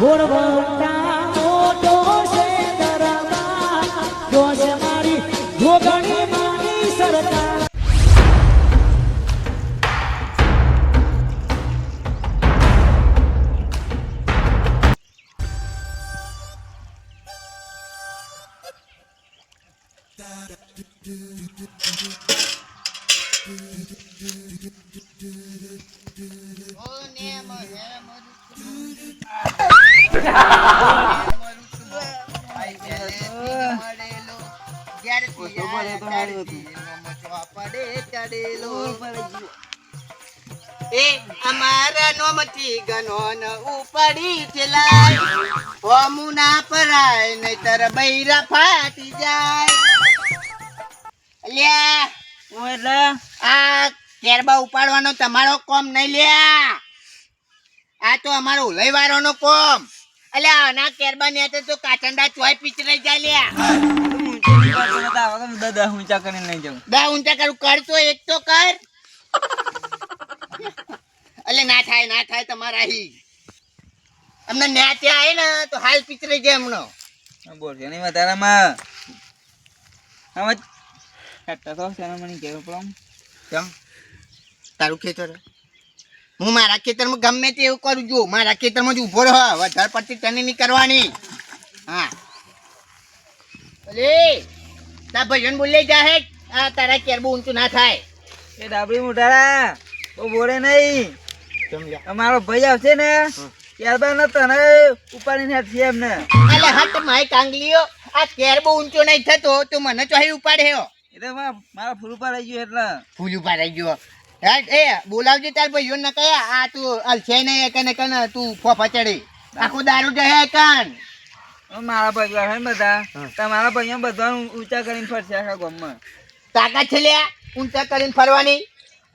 What about that? ગનો ન ઉપડી ચલાય. હોમું ના પરાય નહીતર બૈરા ફાટી જાય. લ્યા હું એટલે આ કેરબા ઉપાડવાનો તમારો કોમ નહીં લ્યા. આ તો અમારો ઉલયવાળાનો કોમ. અલ્યા આના કેરબા ને તો કાચંડા ચોય પીચરાઈ જાય લ્યા. દાદા ઊંચા કરીને લઈ જાઉં. દા ઊંચા કરું કર તો એક તો કર. અલે ના થાય ના થાય તમારા હી. અમને ન્યા ત્યાં આવે ને તો હાલ પીચરાઈ જાય હમણો બોલ એની વધારામાં હવે કાઢતા તો છે મને કેવું પડે કેમ? તારું ખેતર? હું મારા ખેતરમાં ગમે તે એવું કરું છું. મારા ખેતરમાં જ ઊભો રહો. વધારે પડતી તને નહીં કરવાની. હા. અરે તા ભજન બોલે જાહે આ તારા કેર બહુ ઊંચું ના થાય. એ ડાબડી મોટારા બહુ બોલે નહીં. અમારો ભાઈ આવશે ને ત્યારબાદ ને તને ઉપાડીને હેઠશે એમને. અલે હટ માય કાંગલીઓ આ કેર બહુ ઊંચો નહીં થતો તો મને ચોહી ઉપાડે હો. એટલે મારા ફૂલ ઉપર આવી ગયો એટલે. ફૂલ ઉપાડાઈ ગયો. એ બોલાવજે તાર ભાઈઓ ને કયા. આ તું અલછે નહીં એકને કન તું ફોફા ચડી આખું દારૂ જહે કન. મારા ભાઈઓ હે બધા? તમારા ભાઈઓ બધા ઊંચા કરીને ફરશે આખા ગામમાં. તાકાત છે લ્યા ઊંચા કરીને ફરવાની.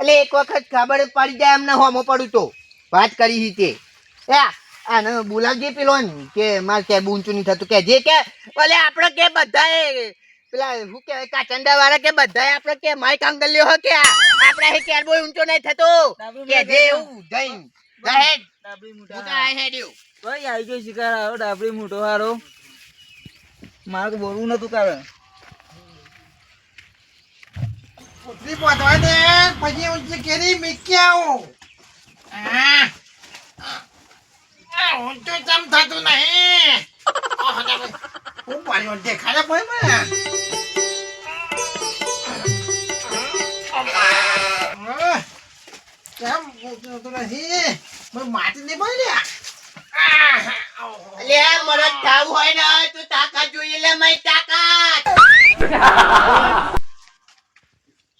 એટલે એક વખત ખબર પડી જાય એમને હોમો પડું તો. વાત કરી હતી. તે આને બોલાવજે પેલો કે મારે કે બૂંચું નહીં થતું. કે જે કે ભલે આપણે કે બધાએ પેલા શું કહેવાય કાચંડા વાળા કે બધાએ આપણે કે માય કરી લ્યો કે આપણે હે ક્યારે બોય ઊંચો નહીં થતો. કે જે એવું જઈ દહેજ ડાબડી મોટા હેડ્યું ભાઈ આવી ગયો શિકાર આવો ડાબડી મોટો હારો. મારે બોલવું નતું કારણ ઉતરી પહોંચવા દે પછી ઊંચી કેરી મીકી આવું. ઊંચું ચમ થતું નહીં. હું પાણી દેખાડે ભાઈ મને? કેમ ઊંચું નથી માટી નહીં ભાઈ લે મને હોય ને તું તાકાત જોઈએ લે મય તાકાત.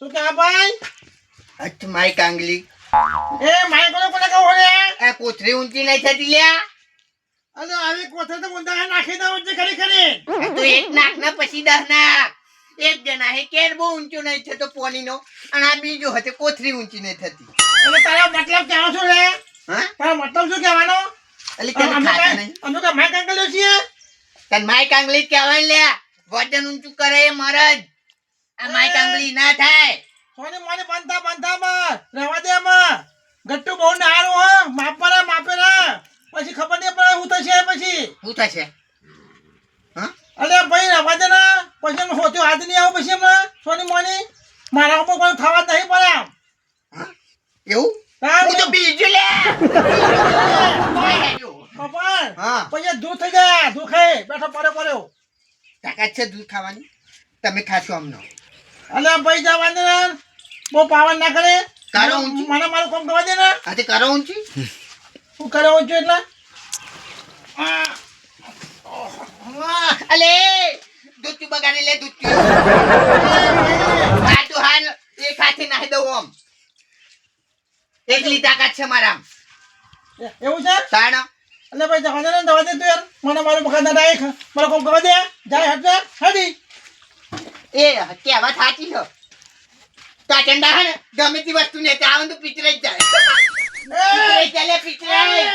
શું કહે ભાઈ? અચ્છ મારી કાંગલી. એ માય કોને કોને કહો રે આ કોથળી ઊંચી નહીં થતી લ્યા. અરે આવી કોથે તો ઊંધા નાખી દઉં ઊંચી ખરી ખરી. આ તો એક નાક ના પછી દસ નાક એક જણા હે કેર બહુ ઊંચો નહીં થતો પોની નો અને આ બીજો હતે કોથરી ઊંચી નહીં થતી. એટલે તારો મતલબ કેવો છો રે હા? તારો મતલબ શું કહેવાનો? એટલે કે ખાતા નહીં. અમે તો માઈક અંકલ્યો છીએ. તન મારી કાંગલી કહેવાય લ્યા. વજન ઊંચું કરે એ મરદ આ મારી કાંગલી ના થાય. સોની મોની બનતા બનતા માં રહેવા દે માં ગટ્ટુ બહુ નારો હો. માપે રે માપે રે પછી ખબર નહીં પડે હું થશે પછી. હું થશે? હા? અલે ભાઈ રહેવા દે ના. પછી એમ હોત્યો હાથ નહીં આવો પછી હમણાં સોની મોની મારા ઉપર કોઈ થવા નહીં પડે. એવું? હું તો બીજું લે. કપાળ હા. પછી દૂધ થઈ જાય. દૂધ ખાઈ. બેઠો પડે પડ્યો. તાકાત છે દૂધ ખાવાની? તમે ખાશો અમનો અલે પૈસા વાંધે બહુ પાવન ના કરે. કારો ઊંચી. મને મારું કામ કરવા દે ને. આજે કારો ઊંચી? હું કારો ઊંચું એટલે? આ, અલે દૂધ બગાડી લે દૂધ તું આ તો હાલ એક હાથે નાહી દઉં આમ. એકલી તાકાત છે મારા એવું છે? તાણ? એટલે ભાઈ જવા દે ને જવા દે તું યાર. મને મારું બગાડ ના રાખ મારું કામ કરવા દે. જાય હટ હટી. એ કહેવત સાચી છે. કાચંડા હે ને ગમે તે વસ્તુ ને ત્યાં તો પિચરાઈ જ જાય. પિચરાઈ ચાલે પિચરાઈ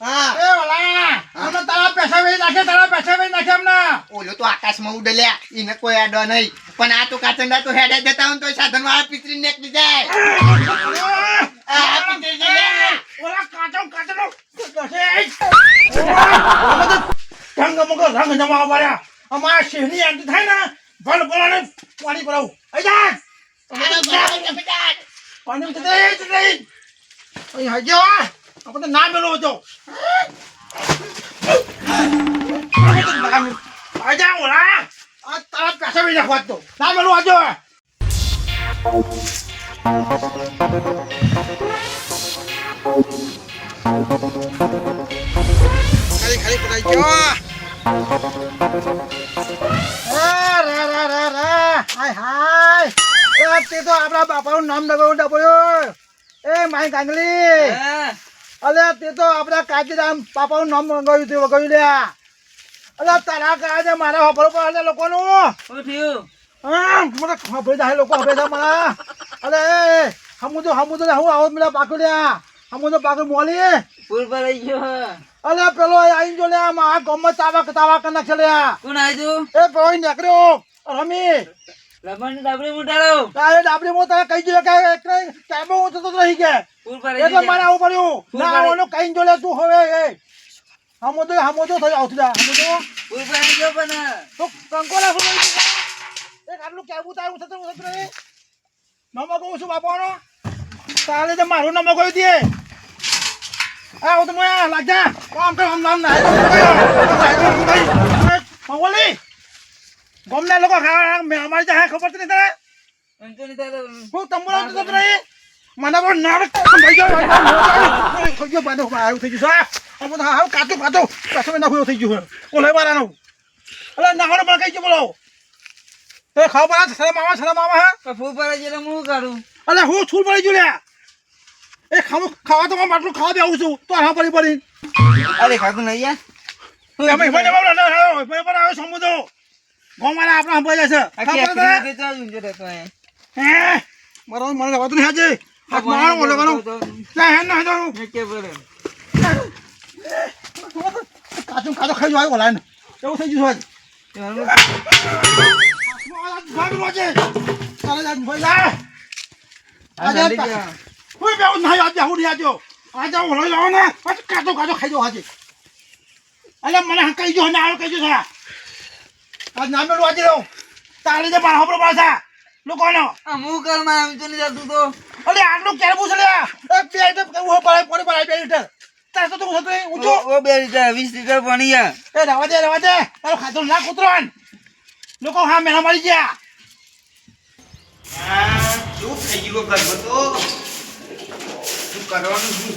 હા. એ ઓલા અમે તારા પૈસા વેચી નાખે તારા પૈસા વેચી નાખે હમણાં ઓલો તો આકાશમાં ઉડેલ્યા એને કોઈ આડો નહીં. પણ આ તો કાચંડા તો હેડે જતા હોય તો સાધન વાળા પિચરી નીકળી જાય. આ પિચરી જાય ઓલા કાચો કાચો અમે તો ઢંગ મગર રંગ જમાવા પડ્યા. અમારા શહેરની આંટી થાય ને ભલ ભલાને પાણી પડાવું આઈ જા! પાણી જ નહીં. અહીં હજો આપણે ના મેળવો હતો આજા ઓલા. આ તારા પાછા બી નાખવા તો. ના મેળવો હતો ખાલી ખાલી પડાઈ ગયો. રા રા રા. રા હાય. હાય તે તો આપણા બાપાનું નામ ડબાવું ડબોયો એ માય ગાંગલી. અલે તે તો આપણા કાચીરામ બાપાનું નામ મંગાવ્યું તે વગાવ્યું લ્યા અલે તારા કાજે મારા ખબર પડે લોકોનું. શું થયું? હા મને ખબર જાય લોકો ખબર છે મારા અલે હમુદો હમુદો હું આવો મેલા પાકું લ્યા હમુદો પાકું મોલી. પૂર પર આવી ગયો અલે પેલો આઈ જો લ્યા મારા ગામમાં તાવા તાવા કરી નાખે લ્યા કોણ આવ્યું એ પેલો નીકળ્યો. રમી રમણ ડાબડી ઉઠાડો તારે ડાબડી મો તારે કહી દીધું કે કાયમો હું થતો રહી પર એટલે મારે આવું પડ્યું ના. આવવાનું કઈ જોડે તું હવે એ હમો તો હમો તો થઈ આવતી જા હમો તો પૂર પર આવી ગયો પણ તો કંકોલા ફૂલ એક આટલું કેવું તારું થતું થતું રહી નમો કહું છું બાપાનો તારે તો મારું નમો કહી દે આ હું તો મોયા લાગજા આમ તો આમ નામ ના મંગોલી ગમના લોકો ખાવા અમારી ત્યાં ખબર નથી નહીં તારે હું તંબુરો તો રહી. મને પણ નાડક થઈ ગયો. થઈ ગયો બાને આવ્યું થઈ ગયું. આ બધું હાવ કાચું કાચું કાચું નાખું થઈ ગયું ઓલે વાળાનું અલે નાખવાનું પણ કઈ ગયું બોલો. એ ખાવ બરા સરે મામા સરે મામા હા? પર આવી એટલે હું કરું? અલે હું છૂટ પડી ગયું લ્યા. એ ખાવું ખાવા તો માટલું ખાવા બેવું છું. તો હા પડી પડી. અરે ખાતું નહીં યાર. અમે સમુદ્ર ગોમારા આપણો હંભાઈ જશે મારો મને રહેવાતું નહીં આજે. હાથ મારો ઓલે કરો ના હે ના હે મેં કે બોલે. કાચું કાચું ખાઈ જાય ઓલા એવું થઈ ગયું અલે મને કહી જો ના કહી જો સારા આજ ના મેળવું આજે રહું. તારે જે મારા હપરો પાછા. લોકોનો. આ હું કરમાં અંજની જતું તો. અરે આટલું ક્યારે પૂછે લે? એક બે આઈટમ કેવું પડે પડે પડે બે લીટર. તાર તો તું થતું ઊંચો. ઓ બે લીટર વીસ લીટર પાણી યાર. એ રવા દે રવા દે. તારો ખાતો ના કૂતરોન. લોકો હા મેળા મળી ગયા. શું થઈ ગયું ગરબો તો? શું કરવાનું શું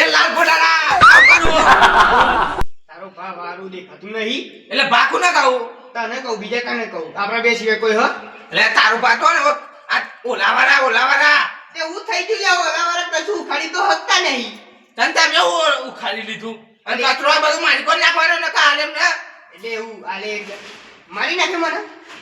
એ લાલ ફોટારા આવ તારો ભા વારું દેખાતું નહીં. એટલે ભાખું ના કહું? તને કહું બીજા કાને કહું? આપણા બે સિવાય કોઈ હો? એટલે તારું પાતો ને આ ઓલાવાળા ઓલાવાળા. તે હું થઈ ગયું લ્યા ઓલા વાળા કશું ઉખાડી તો હતા નહીં. તને તમે એવું ઉખાડી લીધું. અને કચરો આ બધું મારી કોણ નાખવાનો ને? કાલે એટલે એવું આલે મારી નાખે મને?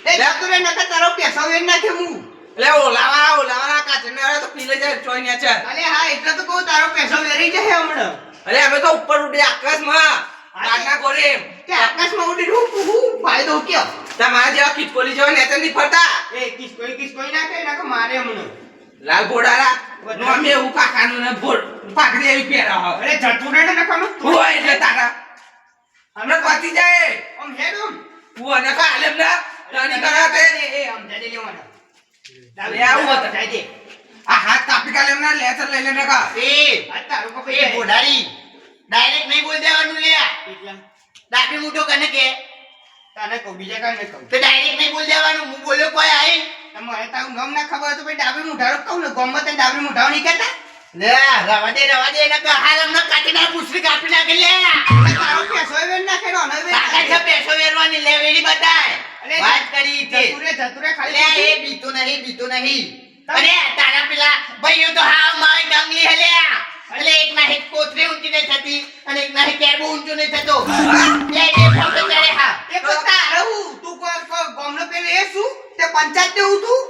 એ જતું રે નકર તારો પૈસા વેર નાખે હું. એટલે ઓલાવાળા ઓલાવાળા કાચના તો પીલે જાય ચોઈ ને છે. અરે હા એટલે તો કહું તારો પૈસા વેરી જાય હમણાં. અરે અમે તો ઉપર ઉડી આકાશમાં. કાટના કોરે કે આકાશમાં ઉડી હું હું ફાયદો કયો? તમારા જેવા કિટકોલી જેવા નેતા નહીં ફરતા. એ કિસ કોઈ ના કોઈ નાખે નાખે મારે હમણાં લાલ ઘોડારા નો અમે એવું કાકાનું ને ભોળ પાકડી એવી પહેરાવો અરે જતું રે ને તું હોય એટલે તારા. હમણાં પાતી જાય. ઓમ હે આમ? હું અને કાલે એમને? તાની કરાતે. એ એ આમ જડી લેવાના. લે આવું જાય દે. આ હાથ કાપી કાલે ના લેસર લઈ લઈને કા. એ આ તારું કપે એ બોડારી ડાયરેક્ટ નહીં બોલ દેવાનું લે. ડાબી મૂઠો કને કે? તને કહું બીજા કને કહું. તો ડાયરેક્ટ નહીં બોલ દેવાનું હું બોલ્યો કોઈ આઈ? મને તારું ગમ ના ખબર તો ભાઈ ડાબી મૂઠારો કહું ને ગોમમાં તને ડાબી મૂઠારો નહીં કહેતા? લે રવા દે રવા દે એને કે હાલ અમને કાટી ના પૂછડી કાપી નાખી લે. તારો પેસો વેર ના નો હવે કાકા છે પેસો વેરવાની લે વેડી બતાય વાત કરી તે જતુરે જતુરે ખાલી લે એ બીતો નહીં બીતો નહીં. અરે તારા પેલા ભાઈઓ તો હાવ મારી ડંગલી હલ્યા એટલે એક નાહી એક કોથરી ઊંચી નહીં થતી અને એક નાહી એક કેરબો ઊંચો નહીં થતો. બે બે ફોટો ચડે હા. એ તો તારું તું કો કો ગોમનો પેલે એ શું? તે પંચાયત તું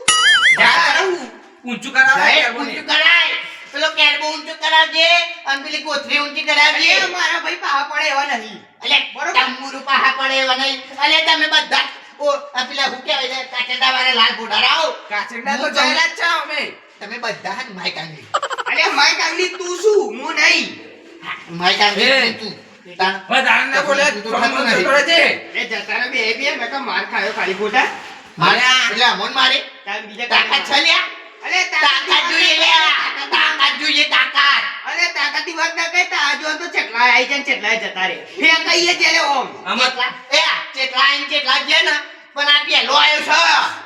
જા તારું ઊંચું કરાવે જાહેર ઊંચું કરાય. પેલો કેરબો ઊંચો કરાવજે અને પેલી કોથરી ઊંચી કરાવજે. મારા ભાઈ પાહા પડે એવા નહીં. એટલે બરોબર? તંબુરુ પાહા પડે એવા નહીં. એટલે તમે બધા ઓ આ પેલા હું કહેવાય કાચેડા વાળા લાલ બોડારા આવો. કાચેડા તો હું જ છે અમે. તમે બધા જ માઈક આંગલી અરે માઈક આંગલી તું શું? હું નહીં. મારી કામ તું માર ખાયો ખાલી ખોટા. એટલે અમોન મારે. બીજા તાકાત છે લ્યા. અરે તાકાત જોઈએ લ્યા. તાકાત જોઈએ તાકાત. અરે તાકાતી વાત ના કહેતા. આ તો ચેટલા આઈ જાય ચેટલા જતા રે ફેર કહીએ છે ઓમ. આમાં એ ચેટલા આઈને ચેટલા છે ને પણ આ પેલો આવ્યો છે.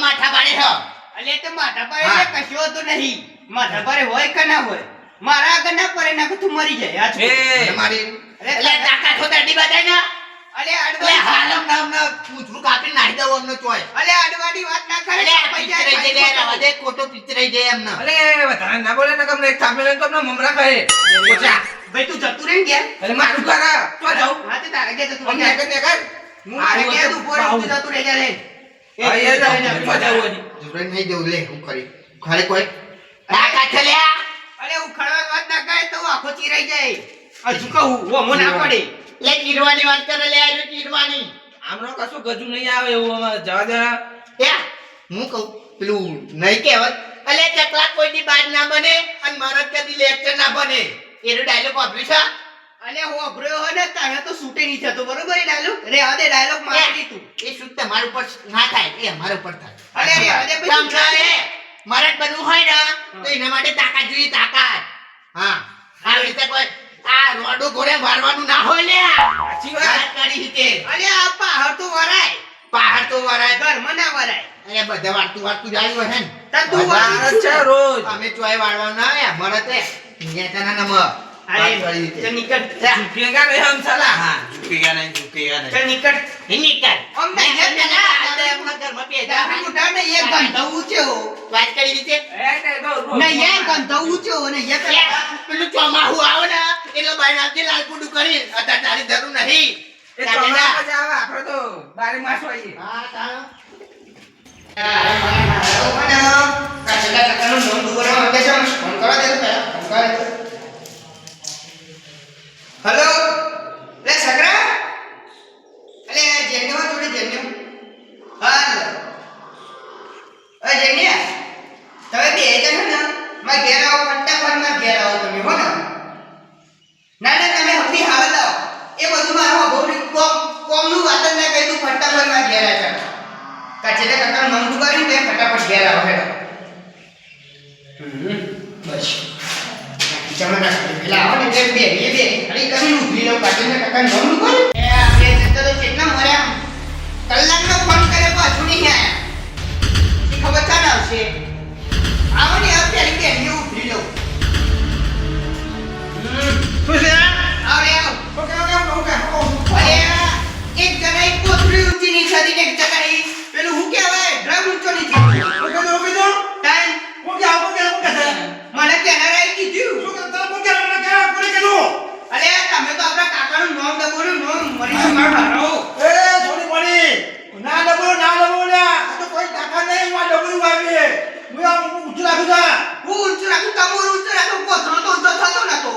માથા પાડે છે અલ્યા તે માથા પર હા. એટલે કશો તો નહીં. માથા પર હોય કે ના હોય મારા આગળ ના પડે ના તું મરી જાય આ છોકરો. એ. અને મારી અરે એટલે તાકાત હોય તો અડી બતાય ને અલ્યા એટલે અડવા હાલ અમને અમને કાપી નાખી દઉં અમને ચોય. અલ્યા અડવાની વાત ના કરે જાય, ખોટો. પિચરાઈ જાય એમને. અલે વધારે ના બોલે ને તમને એક થાપે લઈને તમને મમરા કહે ઓછા. ભાઈ તું જતું રહી ને અરે મારું ઘર. તો જાઉં. હા તે તારે ગયા જતું રહે. કર હું મારે ઘેર તું રહું, તું જતું રહી ગયા લે. એ એ જાઉં. તો જાઉં. જોડે નહીં જવું લે હું કરી. ખરે કોઈ. તાકાત કાઠે લે. અરે ઉખડવા વાત ના કહે તો આખો ચીરાઈ જાય. હજુ કહું? મો ના પડે. લે ચીરવાની વાત કરે લે આજે ચીરવાની. આમનો કશું ગજુ નહીં આવે એવું અમારે. જવા દે. એ હું કહું પેલું નહીં કહેવત અલે ચકલા કોઈ દી બાજ ના બને અને મરદ કદી લેક્ચર ના બને? એનો ડાયલોગ વાપર્યું છે? અને હું અભર્યો હોય ને તને તો શૂટે નહીં થતો બરોબર એ ડાયલોગ રે દે ડાયલોગ મારી દીધું. એ શું તમારા ઉપર ના થાય એ અમારા ઉપર થાય. અરે રે, સમજાય? એ? મરદ બનવું હોય ને તો એના માટે તાકાત જોઈએ તાકાત. હા. આ રીતે કોઈ આ રોડો ઘોડે મારવાનું ના હોય લે. સાચી વાત. કરી રીતે. અરે આ પહાડ તો વરાય. પહાડ તો વરાય. ઘર મને વરાય. અરે બધા વાળતું વાળતું જાય હે ને. તું બધા છે રોજ. અમે ચોય વાળવાના આવ્યા મરદ એ નેતાના નમ અરે ચલ ઝૂકેગા નહીં હમ સાલા. હા ઝૂકેગા નહીં ઝૂકેગા નહીં. આપણે ગંધ ઊંચો વાત કરી રીતે? ને એ ગંધ ઊંચો ને એ એ પેલું ચોમાહું આવે ને એટલે બાયણાથી લાલપુડું કરી. અત્યારે તારી જરૂર નહીં. એ ચોમાસા પછી આવે આપણે તો બારે માસ હોય. હા. હેલો લે સગરા? અલે જેન્યુ જોડે જેન્યુ હાલ અ જેન્યા તમે બે જણ ને માર ઘેર આવો ફટાફટ માર ઘેર આવો તમે હો ને ના ના તમે હમણાં હાલ આવો એ બધું મારો અભોરી કોમ કોમનું વાત જ ના કહી તું ફટાફટ માર ઘેર આ ચાલ કાકા મન દુકારી તે ફટાફટ ઘેર આવો હેડો. બસ. જમણા પેલા આવો ને બે બે બે. ખાલી કરી ઊભી રહો કાચેલે કાકા મન દુકારી એ આપણે જતો તો કેટલા મર્યા. કલાકનો ફોન કરે પાછું નહીં ખબર ચાલ આવશે? આવો ને આવ ત્યારે કે હું ઊભી રહું શું છે? આવ ઓકે ઓકે ઓકે ઓકે. એક જણાએ કોથળી ઊંચી નીચે એક જણાએ પેલું હું કહેવાય ડ્રમ ઊંચો નહીં થતો ઓકે ઓકે તો ટાઈમ ઓકે ઓકે ઓકે છે મને કેનારાએ કીધું શું કરતા ઓકે મને કે કોને કીધું અરે તમે તો આપણા કાકાનું નામ દબોનું નામ મરીશું માર ભારો એ થોડી પડી ના ડબો ના ડબો લ્યા આ તો કોઈ કાકા નહીં માં ડબલું આવી હું આ ઊંચું રાખું તા હું ઊંચું રાખું તમારું ઊંચું રાખું કોથળો તો ઊંચો થતો નતો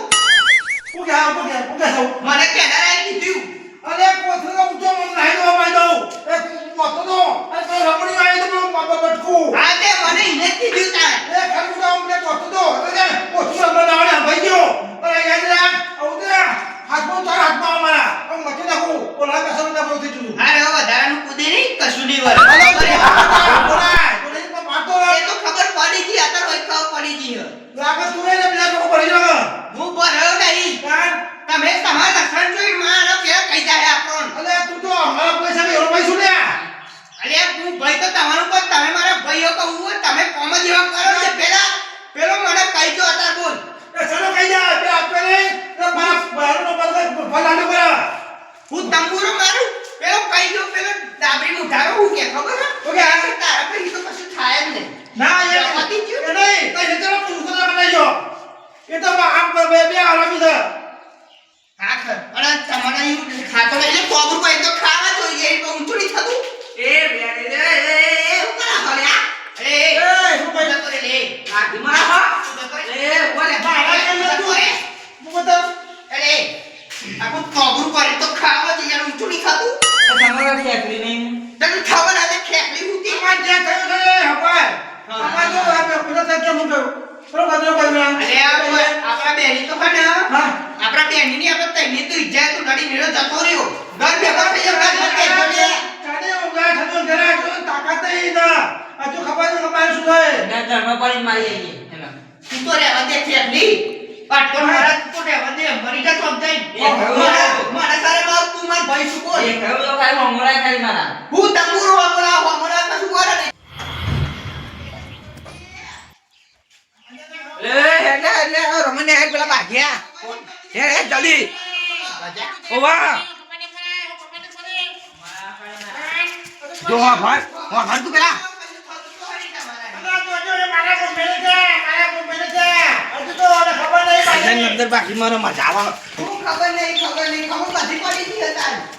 ઓકે આ ઓકે ઓકે સૌ મને કેનારાએ કીધું અરે કોથળો ઊંચો મન નાઈ દો માઈ દો એ મોતો તો અરે તો રમણી આવી તો બાબા બટકું હા તે મને એને જ કીધું તાર એ ખરું તો અમને કોથળો તો અરે કોથળો અમને નાવડે ભાઈ ગયો અરે યાદ રાખ આવું હાથમાં તારા હાથમાં અમારા હું મચી નાખું ઓલા કસમ ના બોલતી છું હા રે વધારાનું કૂદે નહીં કશું નહીં અરે વળે બોલાય તો નહીં તો મારતો એ તો ખબર પડી ગઈ અત્યારે હોય ખબર પડી ગઈ હે. લાગે તું એને બીજા લોકો પડી જાવ હું ભર્યો નહીં કાન તમે તમારા લક્ષણ જોઈ મારો કે કહી જાય આપણને અલે તું તો અમારા પૈસા કે એનો પૈસા લ્યા અરે હું ભાઈ તો તમારું પણ તમે મારા ભાઈઓ કહું હોય તમે કોમ જ એવા કરો છે પેલા પેલો મને કહી દો અત્યારે બોલ એ ચલો કઈ જા તે આપે ને તે બાપ બારનો બરગર ફલાડો કરા હું તંબુરો મારું પેલો કહી દો પેલો ડાબરી મુઢારો હું કે ખબર હે ઓકે આ તારા પછી તો કશું થાય જ નહીં ના એ પતી ગયું? એ નહીં કઈ રીતે પૂછો તો બનાજો એ તો આમ બે બે આરામી છે હા ખર અને તમારા એવું ખાતો નહીં એટલે કોબરું કોઈ તો ખાવા જોઈએ એ તો ઊંચું નહીં થતું એ બે એ એ એ હું કરા હલે આ એ એ એ શું તું કહી જતો રે લે આ દિમાગ હા તું જતો રે એ બોલે બાળા કેમ જતો રે હું બતા અરે આખું કોબરું કરે તો ખાવા જોઈએ યાર ઊંચું નહીં થતું તમારા ઠેકરી નહીં તને ખબર આજે ખેકડી ઉતી આમાં જે થયું છે હપાય આમાં જો આ પેલો સાહેબ કેમ હું કહ્યું બરોબર તમે કહ્યું ના. અરે આ આપણા બેની તો ખા ને હા આપણા બેની ની આપણે તઈની તો ઈજા તું ગાડી મેળો જતો રહ્યો ઘર ભેગો થઈ ગયો ઘર ભેગો થઈ ગયો. કાઢે ઉગા થતો ઘરે આજો તાકાત નહીં ના આજો ખબર નહીં ખબર શું થાય ના ઘરમાં પડી મારી આવીએ એના તું તો રહેવા દે ફેમલી પાટકો મારા તું તો રહેવા દે મરી જા તો સમજાય એ ખરું. મારા મારા સારે માર તું માર ભાઈ શું બોલ એ કહ્યું તો કાંઈ મમરા ખાલી મારા હું તંબુરો હમણા હમણા કશું કરે નહીં એ એટલે એટલે રમને હેડ પેલા ભાગ્યા હે હે જલ્દી ઓવા જો હા ભાઈ હા ભાઈ તું પેલા મને અંદર બાકી મારો મજા આવે ખબર નહીં ખબર નહીં ખબર બધી પડી ગઈ હતા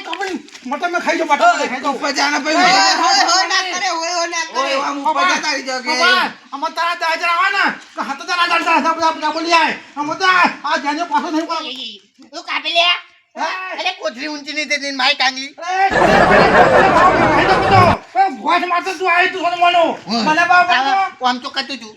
કપડી મટન મે ખાઈ જો બટા ખાઈ જો ઉપર જાના હોય ભાઈ હોય હોય ના કરે હોય હોય ના કરે ઓય આમ ઉપર જતા રહી જાઓ કે પપ્પા અમો તારા દાજર આવાના કે હાથ તારા દાજર બધા બધા બોલી આય અમો તો આ જાને પાછો નહીં પડે તું કાપી લે અરે કોથરી ઊંચી નહીં થતી માય ટાંગી ભોજ માત્ર તું આવી તું મનો. માનો બાબા આમ તો કતું છું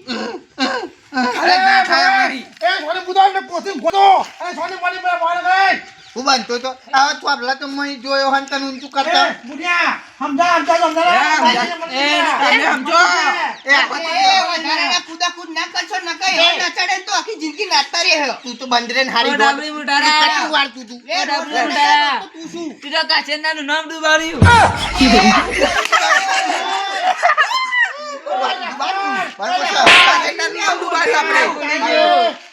અરે ના થાય મારી એ સોને બુધો ને પોતી ગોતો અરે સોને મારી મને મારે ગઈ હું બનતો તો આ તો આપલા તો મય જોયો હન તન ઊંચું કરતા. એ બુનિયા સમજા સમજા સમજા એ, તમે સમજો. એ વધારાના કુદાકુદ ના કરશો ન કઈ એ. ન ચડે તો આખી જિંદગી નાચતા રહે. તું તો બંદરે ને હારી ડાબરી મુટારા. કટુ વાળતું તું. ઓ ડાબરી મુટારા. તું શું? તું ના નું નામ ડૂબાડ્યું. બરાબર છે. કાચેન્ડાનું નામ ડુબાડ્યું આપણે.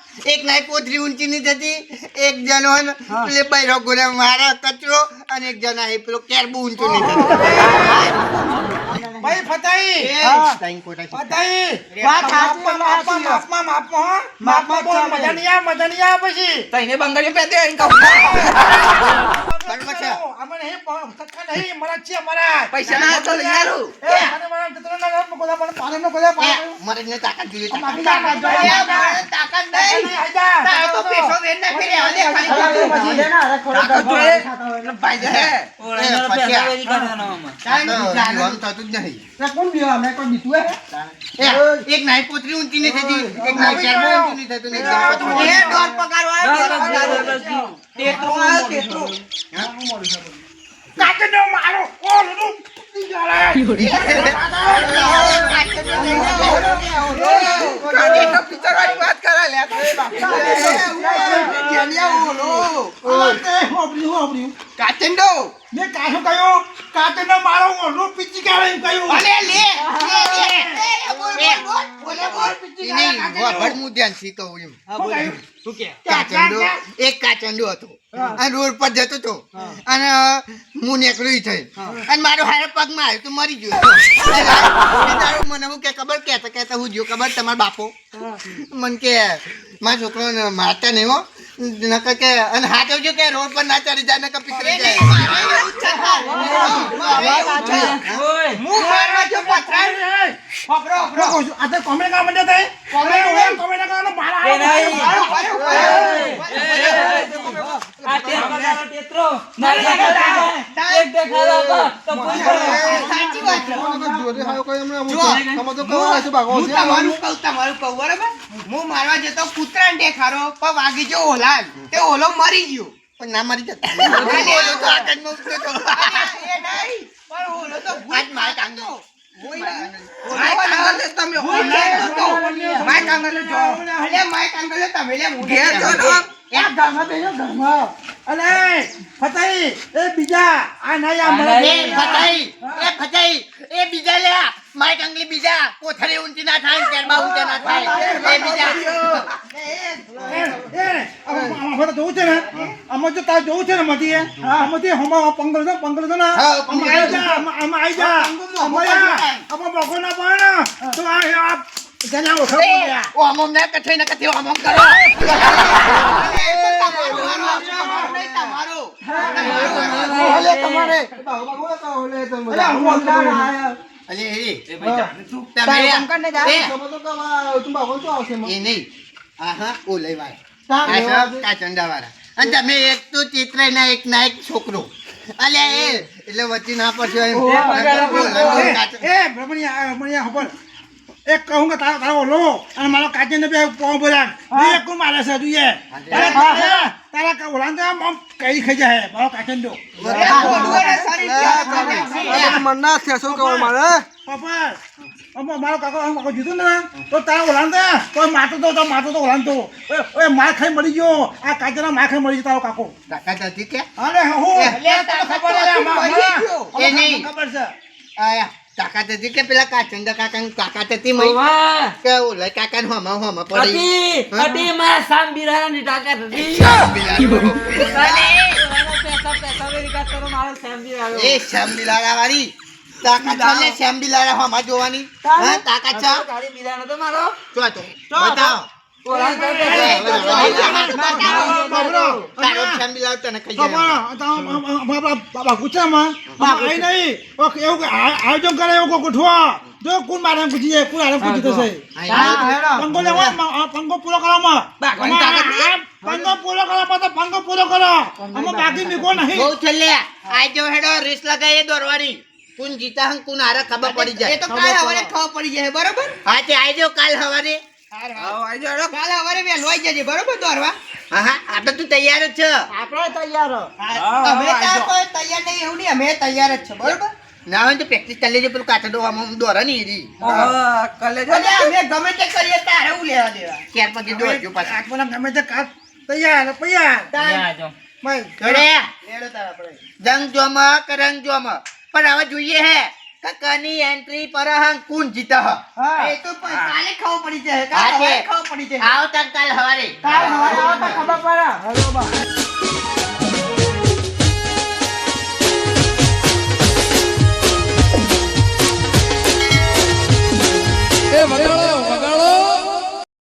એક નાઈ કોથરી ઊંચી ની થતી. એક જનો ને બૈરો ગુરે મારા કચરો અને એક જણા એ પેલો કેરબુ ઊંચો ની થતી ભાઈ ફતાઈ! કોટા ફતાઈ! વાત માપમાં માપમાં માપમાં માપમાં. માપમાં બોલ મજા નહીં આવે મજા નહીં આવે પછી. તઈને બંગાળી પહેરતે અહીં કહું. બરાબર છે. અમે નહીં પ- સક્કા નહીં મરા છે મરા પૈસા ના તો લઈ મને મરા જતરો ના ના મને પાણી નો ગોદા એ, પાણી મરદને તાકાત જોઈએ તાકાત નહીં. તો પેશો ખાલી. એટલે ભાઈ આ. વેરી થતું જ નહીં. એ, એક નાઈ પોતરી ઊંચી નહીં થતી એક નાઈ કેરબુ ઊંચી નહીં થતું ને. એ દોઢ પગાર વાળો, બસ, દોઢ બસ, પગાર બસ, બસ, વાળો. બસ. તેતરું આવે, તેતરું. કાકે નો મારો ઓ નું તી જાળે કાકી તો પિક્ચરવાળી વાત લે. એ બાપા. કાચંડો મેં કાશું કયો કાચંડો મારો ઓલું પીચી એમ કહ્યું અલે લે લે લે બોલ બોલ બોલ બોલ નહીં વગર હું ધ્યાનથી કહું એમ શું કહ્યું કાચંડો એક કાચંડો હતો અને રોડ પર જતો હતો અને હું નીકળ્યું થઈ અને મારો હારે પગમાં આવ્યો તો મરી ગયો મને હું કે ખબર કહેતા કહેતા હું જો ખબર તમારો બાપો મને કે મારા છોકરો મારતા નહીં હો નકર કે અને હાથ આવજો કે રોડ પર ના ચડી જાય નકર પીતરી જાય હું મારવા જો પથરાય ઓફરો ઓફરો કહું તો કોમેડી કરવા માંડ્યા મારવા જતો કૂતરા દેખાડો પણ વાગી જો ઓલા તે ઓલો મરી ગયો પણ ના મરી જતો ઓલો તો આગળ નો એ નહીં તો માય તમે ઓલા તો. માય કાંગલે જો. અલે માય કાંગલે તમે લે હું ઘેર જો ને. આ ગામમાં બેસો ગામમાં અલે ફતાઈ એ બીજા. આ નહીં આ મને એ ફટાઈ એ ફટાઈ એ બીજા લ્યા. માય કાંગલે બીજા કોથળી ઊંચી ના થાય ત્યારબાદ ઊંચા ના થાય. એ બીજા. એ, એ, આમાં- આમાં ફરક જોવું છે ને? આમાં જો તારે જોવું છે ને મતી આમાંથી હમણાં પંગલ છે પંગલ છે ને? હા, જા આમાં આમાં જા આમાં બગો ના પડે તો આ આ જેને ઓળખો ઓ અમમ ના કથે ના કથે અમમ કરો. ઓલે તમારે. અલે એ. એ ભાઈ જાને તું. તમે એ. તમે તો કહો તું ભાગો તો આવશે એ નહીં. આહા ઓ લઈ વાય. તાર આ લેવા સબ કાચંડા વાળા અને તમે એક તો ચિત્ર ના એક ના એક છોકરો. અલે એ. એટલે વચ્ચે ના પડશે એ, એક કહું કે તારો તારો લો અને મારો કાચીને બે પોં બોલ્યા બે એક કોણ મારે છે તું એ? તારા કા ઓલાન તો આમ કઈ ખઈ જાય મારો કાચીને દો મન્ના છે શું કહો મારે? પપ્પા અમો મારો કાકો કાકો જીતું ને તો તારા ઓલાન તો કોઈ માતો તો તો માતો તો ઓલાન તો. ઓય માર ખાઈ મરી ગયો. આ કાચીના માર ખાઈ મરી ગયો તારો કાકો. તાકાત હતી કે અરે હું લે તને ખબર છે મા- મા- એ નહીં. ખબર છે. આયા તાકાત હતી કે પેલા કાચંડા કાકા કાકા હતી મય કે ઓલે કાકા નું હમા હમા પડી. અતિ અતિ મારા સામ બિરાની તાકાત હતી. પૈસા પૈસા વેરી કાત કરો મારો સામ બિરાનો. એ શ્યામબિલાડા વાળી તાકા છે ને શ્યામબિલાડા હમા જોવાની. હા તાકાત છે. ગાડી બિરાનો તો મારો. જો તો. બતાવો. આઈ આયોજન કરે એવું ગોઠવો જો કોણ મારે એમ પૂછી જાય કોણ આરે પૂછી થશે પંગો લેવા પંગો પૂરો કરવામાં પંગો પૂરો કરવામાં તો પંગો પૂરો કરો અમે બાકી મીકો નહીં બહુ છેલ્લે આ જો હેડો રેસ લગાઈએ દોરવાની કોણ જીતા હં કોણ હારે ખબર પડી જાય. એ તો કાલ હવારે ખબર પડી જાય બરોબર? હા તે આઈ કાલ સવારે કાલ હવારે વહેલો આવી જજે બરોબર દોરવા હા હા આપણે તું તૈયાર જ છે. આપણે તૈયાર અમે ત્યાં તૈયાર નહીં એવું નહીં અમે તૈયાર જ છે બરોબર? ના હોય તો પ્રેક્ટિસ ચાલી જાય પેલું કાચડો આમાં દોરા નહીં એરી. અને અમે ગમે તે કરીએ તારે હું લેવા દેવા? ત્યાર પછી દોરજો પાછા. ગમે તે કાચ તૈયાર તૈયાર. જંગ જોમ કરંગ રંગ જોમ પણ હવે જોઈએ હે. કની એન્ટ્રી પર કુન જીતા એ તો કાલે ખબર પડી જાય કાલે ખબર પડી જાય આવ તક કાલ હવારે કાલ હવારે આવ તક ખબર પડે. હલો બા. એ મને